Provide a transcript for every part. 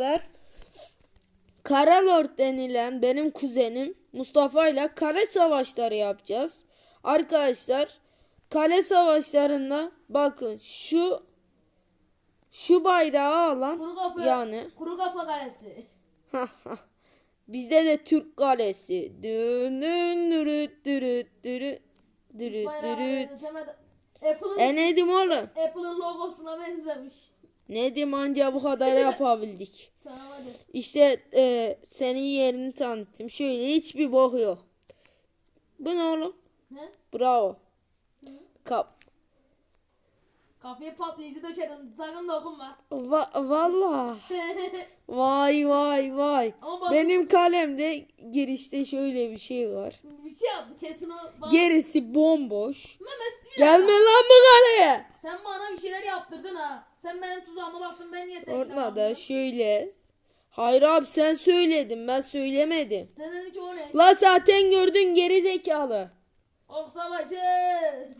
beraber Karalord denilen benim kuzenim Mustafa ile kale savaşları yapacağız. Arkadaşlar kale savaşlarında bakın şu şu bayrağı alan Kuru kafa. yani Kuru kafa kalesi. bizde de Türk kalesi. Dün dün dürüt dürüt dürüt dürüt dürüt. Apple'ın E ne diyeyim oğlum? Apple'ın logosuna benzemiş. Ne diyeyim anca bu kadar yapabildik. Tamam hadi. İşte e, senin yerini tanıttım. Şöyle hiçbir bok yok. Bu ne oğlum? Ne? Bravo. Kap. Kapıyı patlayıcı döşedim. Sakın dokunma. Va valla. Vay vay vay. Bak Benim kalemde girişte şöyle bir şey var. bir şey yaptı kesin o. Bak, Gerisi bomboş. Mehmet bir Gelme dakika. lan bu kaleye. Sen bana bir şeyler yaptırdın ha. Sen benim tuzağıma baktın ben niye senin Orada da şöyle. Hayır abi sen söyledin ben söylemedim. Sen dedin ki o ne? La zaten gördün geri zekalı. Ok savaşı.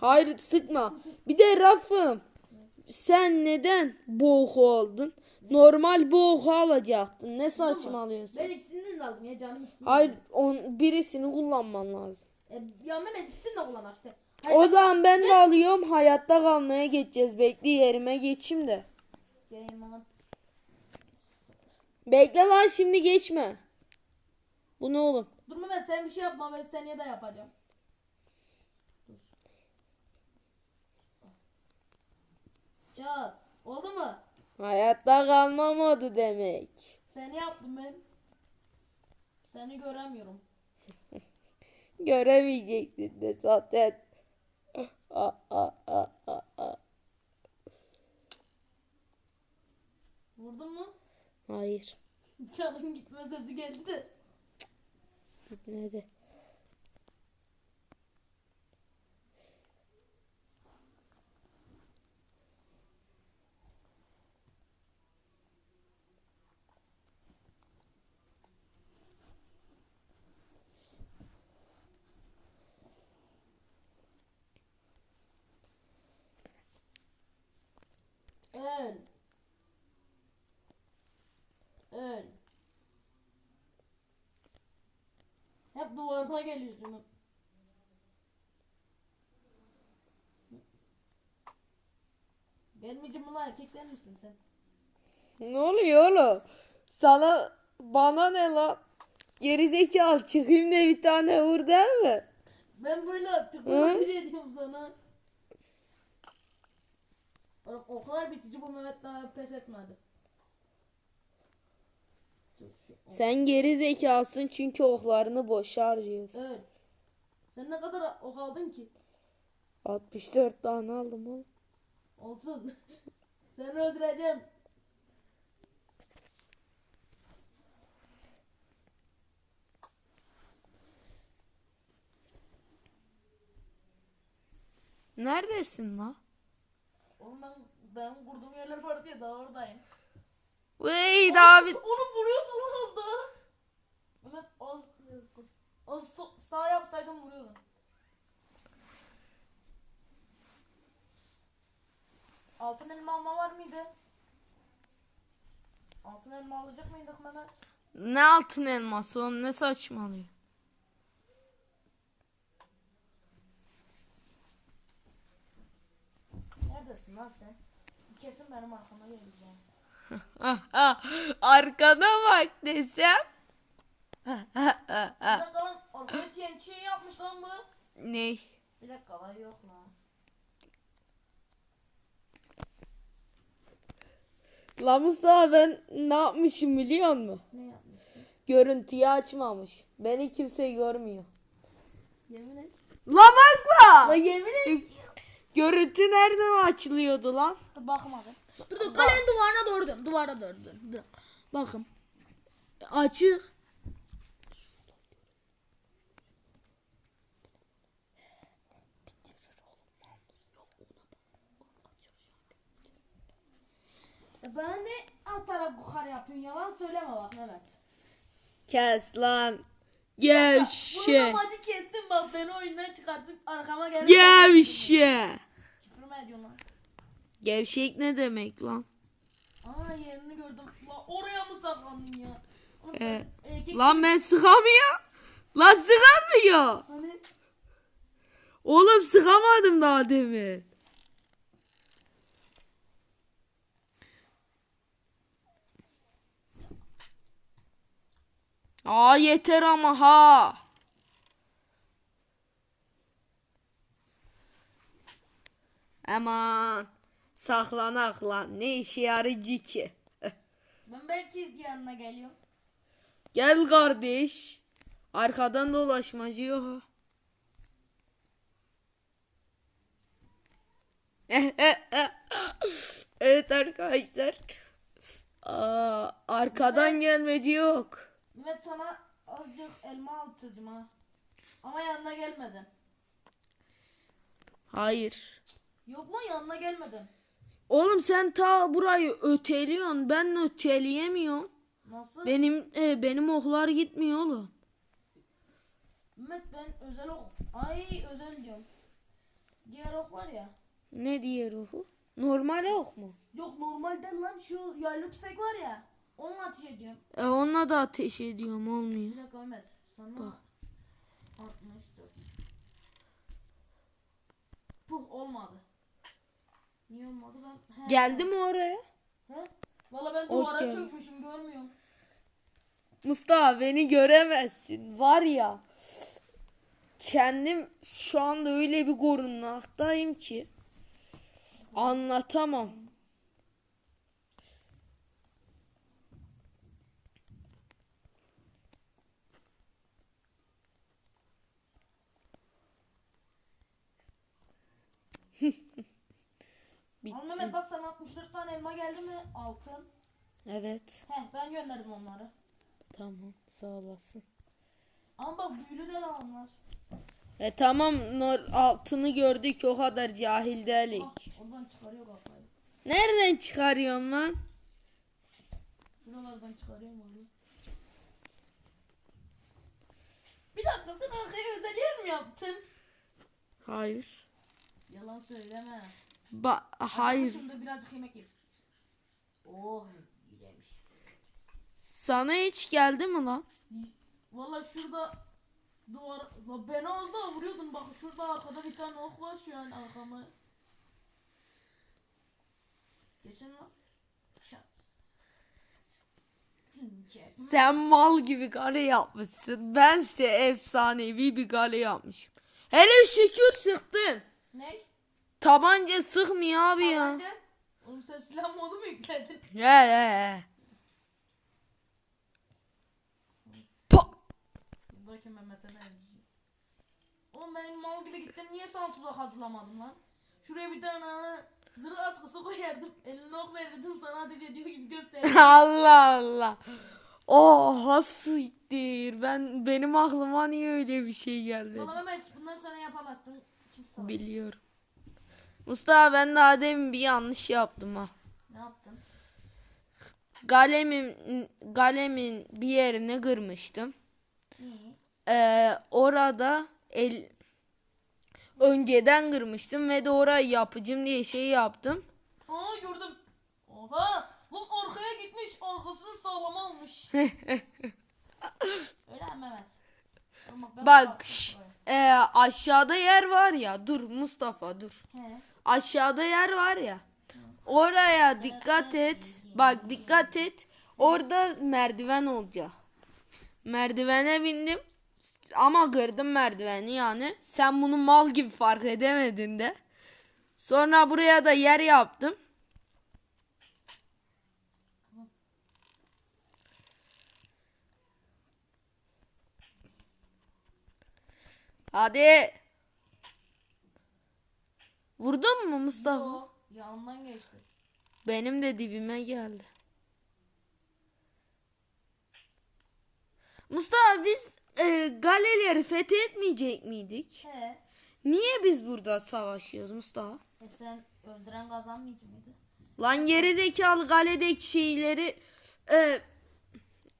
Hayır sıkma. Bir de Rafım. Sen neden boğu oldun? Normal boğu alacaktın. Ne saçmalıyorsun? Ben ikisinden de aldım ya canım ikisini. Hayır on, birisini kullanman lazım. E, ya Mehmet ikisini de kullan işte. Hayır, O zaman ben de alıyorum. Hayatta kalmaya geçeceğiz. Bekle yerime geçeyim de. Geleyim aman. Bekle lan şimdi geçme. Bu ne oğlum? Dur Mehmet sen bir şey yapma ben seneye de yapacağım. Dur. Çat. Oldu mu? Hayatta kalma modu demek. Seni yaptım ben. Seni göremiyorum. Göremeyeceksin de zaten. Aa, aa, aa, aa, aa. Vurdun mu? Hayır. Canım gitme sesi geldi de. Gitmedi. Öl. Öl. Hep duvarına geliyorsun. Gelmeyeceğim ulan erkekler misin sen? Ne oluyor oğlum? Sana bana ne lan? Gerizekalı çıkayım da bir tane vur değil mi? Ben böyle tıklatıcı ediyorum sana. Oğlum o kadar bitici bu Mehmet daha pes etmedi. Sen gerizekalısın çünkü oklarını boş harcıyorsun. Öl. Sen ne kadar ok aldın ki? 64 tane aldım oğlum. Olsun. Seni öldüreceğim. Neredesin lan? Oğlum ben, ben kurduğum yerler var diye daha oradayım. Vey David. Onu vuruyordu lan az daha. Mehmet az, az sağ yapsaydım vuruyordun. Altın elma alma var mıydı? Altın elma alacak mıydık Mehmet? Ne altın elması oğlum ne saçmalıyor? Neredesin lan sen? Kesin benim arkama geleceksin. Arkana bak desem. Bir dakika lan TNT şey yapmış lan bu. Ne? Bir dakika lan yok lan. La Mustafa ben ne yapmışım biliyor musun? Ne yapmışsın? Görüntüyü açmamış. Beni kimse görmüyor. Yemin et. La bakma. La yemin et. Görüntü nereden açılıyordu lan? Bakmadım. Dur dur kalenin duvarına doğru dön. Duvara doğru dön. Dur. Bakın. Açık. Ya bana ne atarak buhar yapıyorsun? Yalan söyleme bak Mehmet. Kes lan. Bunun Gevşe. amacı kesin bak beni oyundan çıkartıp arkama gelip Gevşe. Küfür mü ediyorsun lan? Gevşek ne demek lan? Aa yerini gördüm. La oraya mı sakladın? yakalandın ya. Oğlum Ee, sen erkek Lan ben sıkamıyorum. Lan sıkamıyor. hani Oğlum sıkamadım daha demin. Aa yeter ama ha. Aman saklanak lan ne işe yarayıcı ki? ben belki yanına geliyorum. Gel kardeş. Arkadan dolaşmacı yok. evet arkadaşlar. Aa, arkadan gelmeci yok. Mehmet sana azıcık elma atacağım ha. Ama yanına gelmedim. Hayır. Yok lan yanına gelmedim. Oğlum sen ta burayı öteliyorsun. Ben öteleyemiyorum. Nasıl? Benim e, benim oklar gitmiyor oğlum. Mehmet ben özel ok. Ay özel diyorum. Diğer ok var ya. Ne diğer oku? Normal ok mu? Yok normalden lan şu yaylı tüfek var ya. Onu ateş ediyorum. E, onunla da ateş ediyorum olmuyor. Bir dakika Mehmet. Sana 64. Puh olmadı. Niye olmadı ben? He. Geldi mi oraya? He? Valla ben duvara geldi. çökmüşüm görmüyorum. Mustafa beni göremezsin. Var ya. Kendim şu anda öyle bir korunaktayım ki. Anlatamam. Al Mehmet bak sana 64 tane elma geldi mi? Altın. Evet. Heh ben gönderdim onları. Tamam. Sağ olasın. Ama bak büyülü de onlar. E tamam nor- altını gördük o kadar cahil değilik. Bak oradan çıkarıyor kafayı. Nereden çıkarıyorsun lan? Buralardan çıkarıyorum onu. Bir dakika sen arkaya özel yer mi yaptın? Hayır. Yalan söyleme. Ba hayır. Birazcık yemek ye. Oh. Sana hiç geldi mi lan? Valla şurada duvar... La beni az daha vuruyordun bak şurada arkada bir tane ok var şu an arkamı. Geçen. Çat. Sen mal gibi kale yapmışsın. Bense efsanevi bir kale yapmışım. Hele şükür sıktın. Ne? Tabanca sıkmıyor abi ya. Oğlum sen silah modu mu yükledin? He he he. Buradaki Mehmet'e benziyor. Oğlum benim mal gibi gittim niye sana tuzak hazırlamadım lan? Şuraya bir tane zırh askısı koyardım. Eline ok verirdim sana ateş ediyor gibi gösterdim. Allah Allah. Oh siktir. Ben benim aklıma niye öyle bir şey geldi? Bana Mehmet bundan sonra yapamazsın. Biliyorum. Mustafa ben daha demin bir yanlış yaptım ha. Ne yaptın? Galemin galemin bir yerini kırmıştım. İyi. Ee, orada el önceden kırmıştım ve de orayı yapacağım diye şey yaptım. Aa gördüm. Oha. Lan arkaya gitmiş. Arkasını sağlam almış. Öyle mi Mehmet? Bak baktım şş, ee, aşağıda yer var ya dur Mustafa dur. He. Aşağıda yer var ya. Oraya dikkat et. Bak dikkat et. Orada merdiven olacak. Merdivene bindim. Ama kırdım merdiveni yani. Sen bunu mal gibi fark edemedin de. Sonra buraya da yer yaptım. Hadi. Vurdun mu Mustafa? O yanından geçti. Benim de dibime geldi. Mustafa biz e, Galeleri fethetmeyecek miydik? He. Niye biz burada savaşıyoruz Mustafa? E sen öldüren kazanmayacak mıydı? Lan geri zekalı galedeki şeyleri e,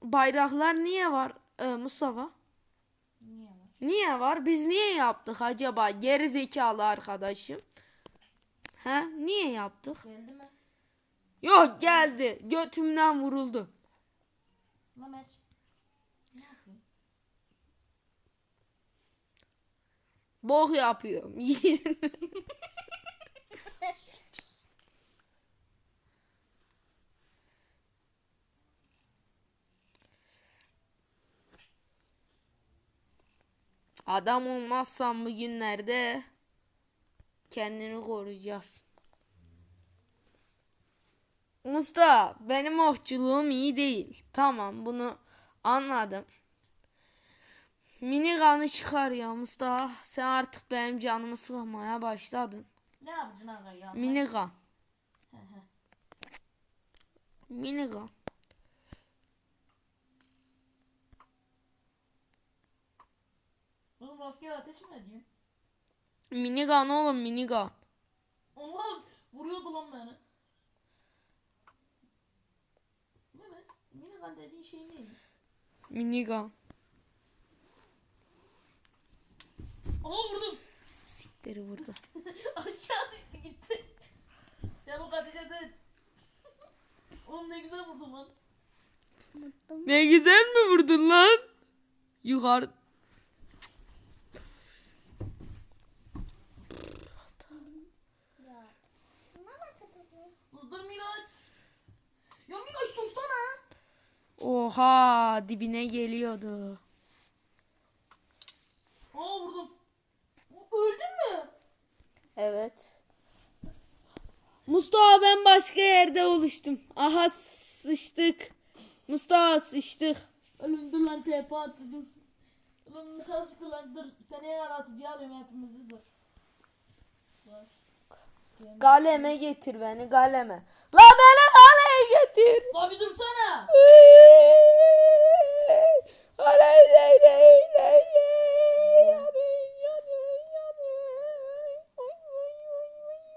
bayraklar niye var e, Mustafa? Niye var? Niye var? Biz niye yaptık acaba geri zekalı arkadaşım? He? Niye yaptık? Geldi mi? Yok geldi. Götümden vuruldu. Mehmet. Bok yapıyorum. Adam olmazsan bugünlerde kendini koruyacaksın. Usta benim okçuluğum iyi değil. Tamam bunu anladım. Mini kanı çıkar ya Mustafa. Sen artık benim canımı sıkmaya başladın. Ne yapacaksın aga ya? Mini kan. Mini kan. Oğlum rastgele ateş mi ediyorsun? Mini kan oğlum mini kan. Allah vuruyordu lan beni. Mehmet, minigun dediğin şey neydi? Mini kan. Aha vurdum. Sikleri vurdu. Aşağı düştü gitti. Ya bu Hatice de. Oğlum ne güzel vurdum lan. Ne güzel mi vurdun lan? Yukarı. Dur Miraç. Ya Miraç dursana. Oha dibine geliyordu. Aa vurdum. Öldün mü? Evet. Mustafa ben başka yerde oluştum. Aha sıçtık. Mustafa sıçtık. Oğlum dur lan TP atacağım. Oğlum ne yaptı lan dur. Seneye yaratıcı alıyorum hepimizi dur. Dur. Galeme getir beni galeme. La galeye getir. Abi dursana. Aley ley ley ley ley. Oy, oy, oy.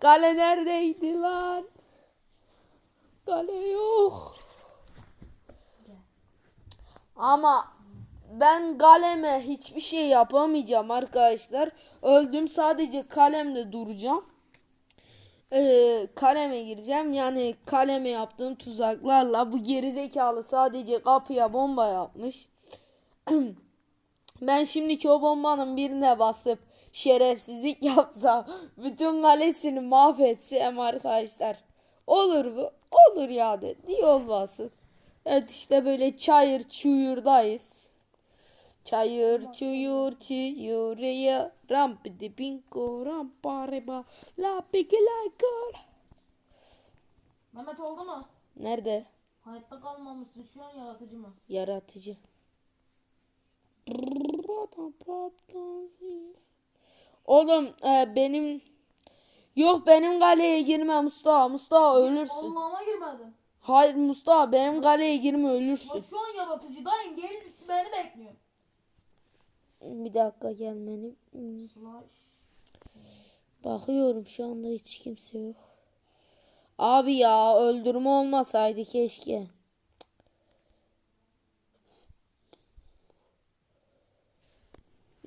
Gale neredeydi lan? Gale yok. Ama ben kaleme hiçbir şey yapamayacağım arkadaşlar. Öldüm sadece kalemde duracağım. Ee, kaleme gireceğim. Yani kaleme yaptığım tuzaklarla bu gerizekalı sadece kapıya bomba yapmış. ben şimdiki o bombanın birine basıp şerefsizlik yapsam bütün kalesini mahvetsem arkadaşlar. Olur mu? Olur ya de. Niye olmasın? Evet işte böyle çayır çuyurdayız. Çayır çuyur çuyur ya rampidi bingo rampareba la piki la kol. Mehmet oldu mu? Nerede? Hayatta kalmamışsın şu an yaratıcı mı? Yaratıcı. Oğlum e, benim yok benim kaleye girme Mustafa. Mustafa ölürsün. Allah'ıma girmedim. Hayır Mustafa benim kaleye girme ölürsün. şu an yaratıcıdayım. Gel beni bekliyor. Bir dakika gelmeni. Bakıyorum şu anda hiç kimse yok. Abi ya öldürme olmasaydı keşke.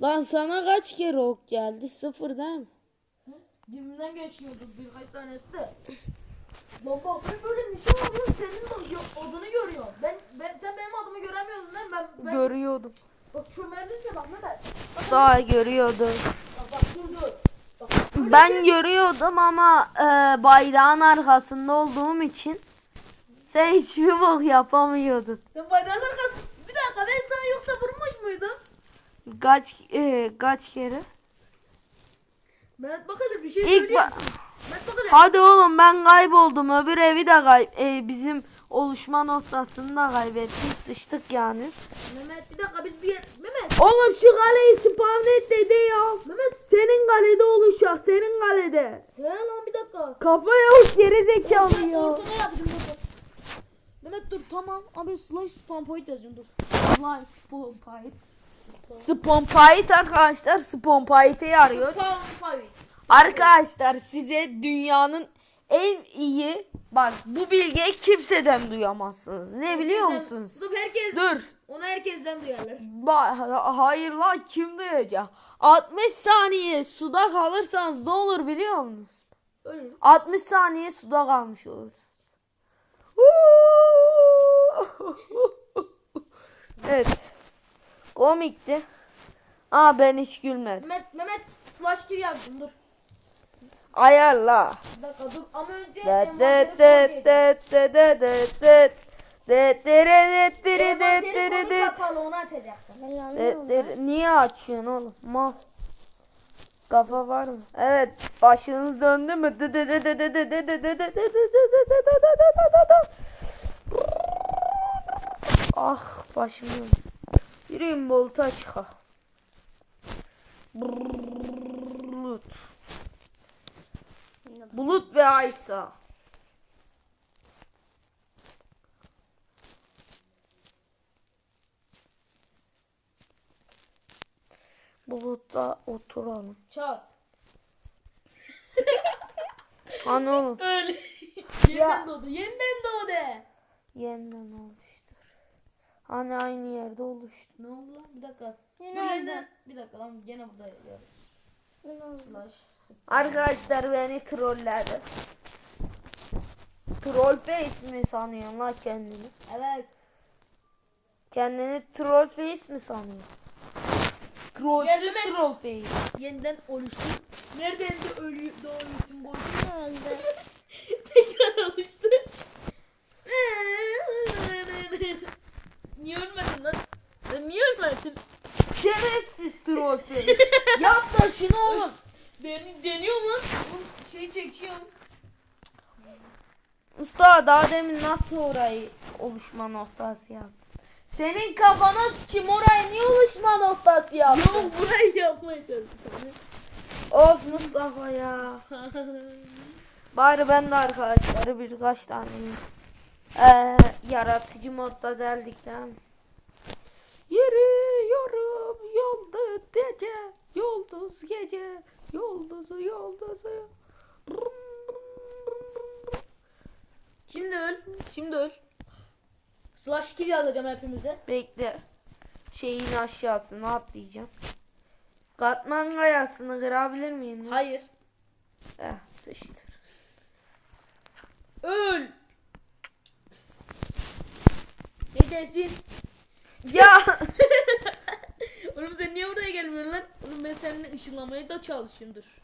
Lan sana kaç kere ok geldi? Sıfır değil mi? Dibimden geçiyordu birkaç tanesi de. Lan bak ben böyle bir şey oluyor senin adını görüyor. Ben, ben sen benim adımı göremiyorsun değil mi? Ben, ben Görüyordum. Bak çömerdince bak Mehmet. Bak, Daha görüyordum. bak, bak dur dur. Bak, Ben görüyordum ama e, bayrağın arkasında olduğum için sen hiçbir bok yapamıyordun. sen bayrağın arkası. Bir dakika ben sana yoksa vurmuş muydum? Kaç e, kaç kere? Mehmet bak hele bir şey İlk söyleyeyim. ba- Mehmet. Hadi oğlum ben kayboldum. Öbür evi de kay e, bizim oluşma noktasını da kaybettik. Sıçtık yani. Mehmet bir dakika biz bir yer... Mehmet. Oğlum şu kaleyi spawn et dedi ya. Mehmet. Senin kalede oluşacak. Senin kalede. He lan bir dakika. Kafa yok geri zekalı Mehmet ya. ortada yapacağım. Mehmet dur tamam. Abi slash spam point yazıyorum dur. Slash spam point. Spompayit arkadaşlar. Spompayit'i arıyor. Spam point. Arkadaşlar size dünyanın en iyi bak bu bilgiyi kimseden duyamazsınız. Ne biliyor musunuz? Dur herkes. Dur. Onu herkesten duyarlar. Ba hayır lan kim duyacak? 60 saniye suda kalırsanız ne olur biliyor musunuz? Ölür. 60 saniye suda kalmış olursunuz. evet. Komikti. Aa ben hiç gülmedim. Mehmet, Mehmet flash gir yazdım dur. Ayarla. Bir dakika dur ama önce envanteri Envanteri konu kapalı onu açacaksın. Niye açıyorsun oğlum? Mal. Kafa var mı? Evet, başınız döndü mü? Ah, başım döndü. Yürüyün bolta çıka. Brrrr. Bulut ve Aysa. Bulutta oturalım. Çat. Hani oğlum Öyle. yeniden doğdu. Yeniden doğdu. yeniden oluştur. Hani aynı yerde oluştu. Ne oldu lan? Bir dakika. Bu yeniden. Bir dakika lan gene burada. Slash. Arkadaşlar beni trolledi. Troll face mi sanıyorsun la kendini? Evet. Kendini troll face mi sanıyorsun? Troll face. Yeniden oluştu. Nereden de ölü doğmuştum boşuna. Öldü. Tekrar oluştu. Niye ölmedin lan? Niye ölmedin? Şerefsiz troll face. Yap da şunu oğlum. Den deniyorum lan. Oğlum Şey çekiyorum. Mustafa daha demin nasıl orayı oluşma noktası yaptın? Senin kafana kim orayı niye oluşma noktası yaptın? Yok burayı yapmaya çalıştım. Of Mustafa ya. Bari ben de arkadaşları birkaç tane eee yaratıcı modda deldikten. Yürüyorum yıldız gece, yıldız gece, yıldızı yıldızı. Şimdi öl. Şimdi öl. Slash kill yazacağım hepimize. Bekle. Şeyin aşağısına atlayacağım. Katman kayasını kırabilir miyim? Hayır. Eh, sıçtır. Öl. Ne dersin? Ya Oğlum sen niye buraya gelmiyorsun lan? Oğlum ben seninle ışınlamaya da çalışıyorum dur.